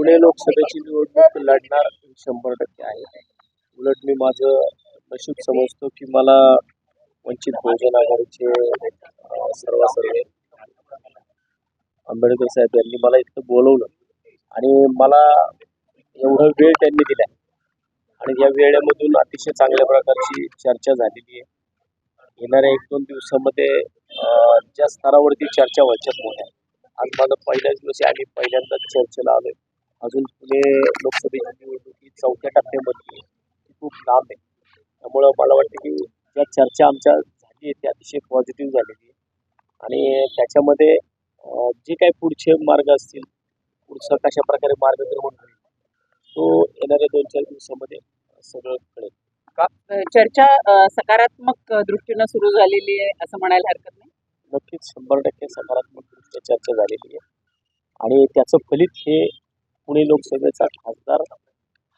पुणे लोकसभेची निवडणूक लढणार शंभर टक्के आहे. उलट मी माझं नशीब समजतो की मला वंचित बहुजन आघाडीचे सर्व सर्व आंबेडकर साहेब यांनी मला इथं बोलवलं आणि मला एवढा वेळ त्यांनी दिला आणि या वेळेमधून अतिशय चांगल्या प्रकारची चर्चा झालेली आहे. येणाऱ्या एक दोन दिवसामध्ये ज्या स्तरावरती चर्चा व्हायच्या मोठ्या आज माझा पहिल्याच दिवशी आम्ही पहिल्यांदाच चर्चेला आलोय. अजून पुणे लोकसभेची निवडणूक ही चौथ्या टप्प्यामध्ये. ती खूप लांब आहे. त्यामुळं मला वाटतं की ज्या चर्चा आमच्या झाली आहे ती अतिशय पॉझिटिव्ह झालेली आहे. आणि त्याच्यामध्ये जे काही पुढचे मार्ग असतील पुढचं कशा प्रकारे मार्गक्रमण होईल तो येणाऱ्या दोन चार दिवसामध्ये सगळं कळेल. चर्चा सकारात्मक दृष्टीनं सुरू झालेली आहे असं म्हणायला हरकत नाही? नक्कीच शंभर टक्के सकारात्मक चर्चा झालेली आहे. आणि त्याचं फलित हे पुणे लोकसभेचा खासदार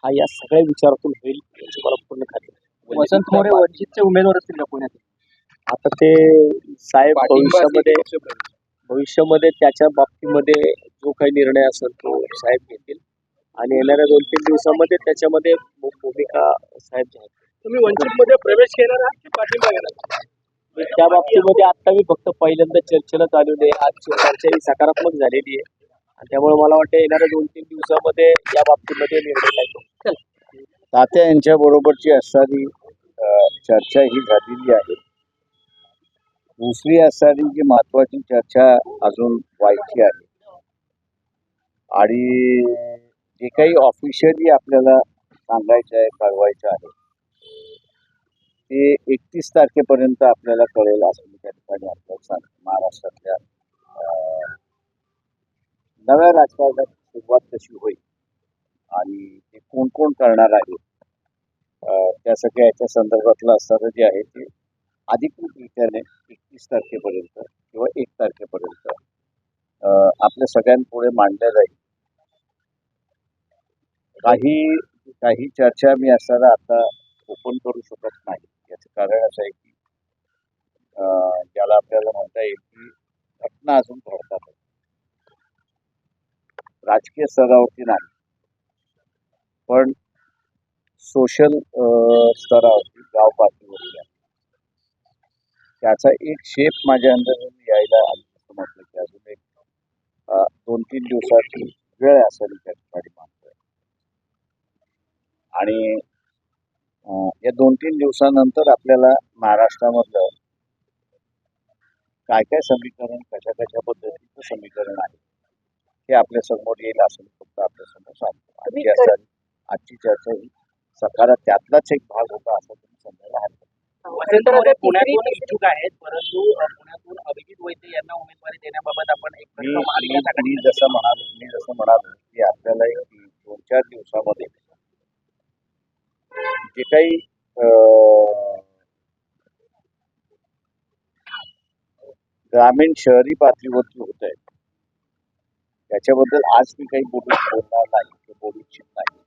हा या सगळ्या विचारातून होईल याची मला पूर्ण खात्री आहे. वसंत मोरे वंचितचे उमेदवार असतील का पुण्यात आता ते साहेब भविष्यामध्ये भविष्यामध्ये त्याच्या बाबतीमध्ये जो काही निर्णय असेल तो साहेब घेतील. आणि येणाऱ्या दोन तीन दिवसामध्ये त्याच्यामध्ये भूमिका साहेब घ्याल तुम्ही वंचित मध्ये प्रवेश केला की पाठिंबा घेणार मी त्या बाबतीमध्ये आता मी फक्त पहिल्यांदा चर्चेला चालवले आजची चर्चा ही सकारात्मक झालेली आहे. त्यामुळे मला वाटतं येणाऱ्या दोन तीन दिवसामध्ये या बाबतीमध्ये निर्णय लागतो तात्या यांच्या बरोबरची असणारी चर्चा ही झालेली आहे. दुसरी असणारी जी महत्वाची चर्चा अजून व्हायची आहे. आणि जे काही ऑफिशियली आपल्याला सांगायचं आहे कळवायचं आहे ते एकतीस तारखेपर्यंत आपल्याला कळेल असं मी त्या ठिकाणी आपल्याला सांग महाराष्ट्रातल्या नव्या राजकारणाची सुरुवात कशी होईल आणि ते कोण कोण करणार आहे त्या सगळ्या याच्या संदर्भातलं असणारं जे आहे ते अधिकृतरित्याने एकतीस तारखेपर्यंत किंवा एक तारखेपर्यंत आपल्या सगळ्यांपुढे मांडलं जाईल. काही काही चर्चा मी असताना आता ओपन करू शकत नाही. याचं कारण असं आहे की ज्याला आपल्याला म्हणता येईल की घटना अजून घडतात राजकीय स्तरावरती नाही पण सोशल स्तरावरती गाव पातळीवरती आहे. त्याचा एक शेप माझ्या अंदर यायला आली असं म्हटलं की अजून एक दोन तीन दिवसाची वेळ असेल त्या ठिकाणी मानतोय आणि या दोन तीन दिवसानंतर आपल्याला महाराष्ट्रामधलं काय काय समीकरण कशा कशा पद्धतीचं समीकरण आहे हे आपल्यासमोर येईल असं मी फक्त आपल्यासमोर सांगतो आजची चर्चा आजची चर्चा ही सकारात त्यातलाच एक भाग होता असं तुम्ही समजायला हरकत पुण्यातून इच्छुक आहेत परंतु पुण्यातून अभिजित वैद्य यांना उमेदवारी देण्याबाबत आपण एक मी जसं म्हणालो मी जसं म्हणालो की आपल्याला दोन चार दिवसामध्ये जे काही अं, ग्रामीण शहरी पातळीवरती होत आहे त्याच्याबद्दल आज मी काही बोलू बोलणार नाही किंवा बोलू इच्छित नाही.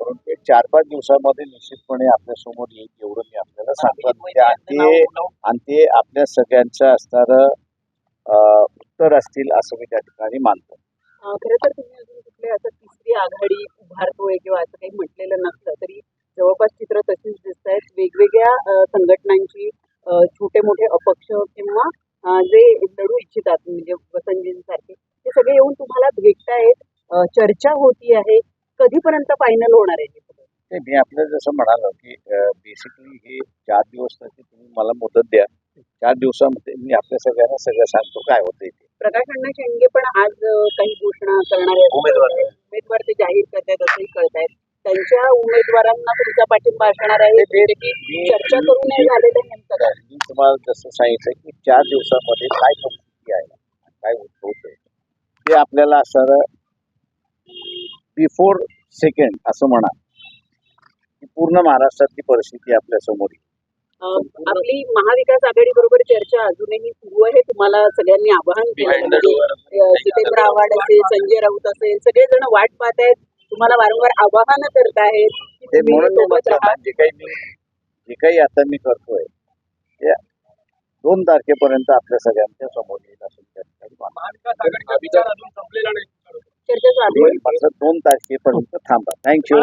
परंतु चार पाच दिवसामध्ये निश्चितपणे आपल्यासमोर येईल एवढं मी आपल्याला सांगतो. आणि ते- आणि ते आणि ते आपल्या सगळ्यांचं असणारं उत्तर असतील असं मी त्या ठिकाणी मानतो. खरं तर तुम्ही अजून कुठले असं तिसरी आघाडी उभारतोय किंवा असं काही म्हटलेलं नसलं तरी जवळपास चित्र तशीच दिसत आहेत. वेगवेगळ्या संघटनांची छोटे मोठे अपक्ष किंवा जे लढू इच्छितात म्हणजे वसंतजींसारखे. येऊन तुम्हाला भेटतायत चर्चा होती आहे कधीपर्यंत फायनल होणार आहे हे? ते मी आपल्याला जसं म्हणालो की बेसिकली हे चार दिवस तुम्ही मला मुदत द्या चार दिवसामध्ये मी आपल्या सगळ्यांना सगळं सांगतो काय होतंय ते प्रकाश अण्णा शेंडगे पण आज काही घोषणा करणार आहेत उमेदवार. उमेदवार ते जाहीर करतायत असंही कळत आहेत त्यांच्या उमेदवारांना तुमचा पाठिंबा असणार आहे म्हणजे चर्चा करून नाही झालेलं आहे नेमकं काय? मी तुम्हाला जसं सांगितलं की चार दिवसामध्ये काय परिस्थिती आहे काय उद्भवतंय ते आपल्याला असं बिफोर सेकंड असं म्हणा की पूर्ण महाराष्ट्रातली परिस्थिती आपल्यासमोर आपली महाविकास आघाडी बरोबर चर्चा अजूनही सुरू आहे. तुम्हाला सगळ्यांनी आवाहन केलं. जितेंद्र आव्हाड असेल संजय राऊत असेल सगळेजण वाट पाहत आहेत. तुम्हाला वारंवार आवाहन करत आहेत जे काही मी जे काही आता मी करतोय ते दोन तारखेपर्यंत आपल्या सगळ्यांच्या समोर दोन तारखेपर्यंत थांबा. थँक्यू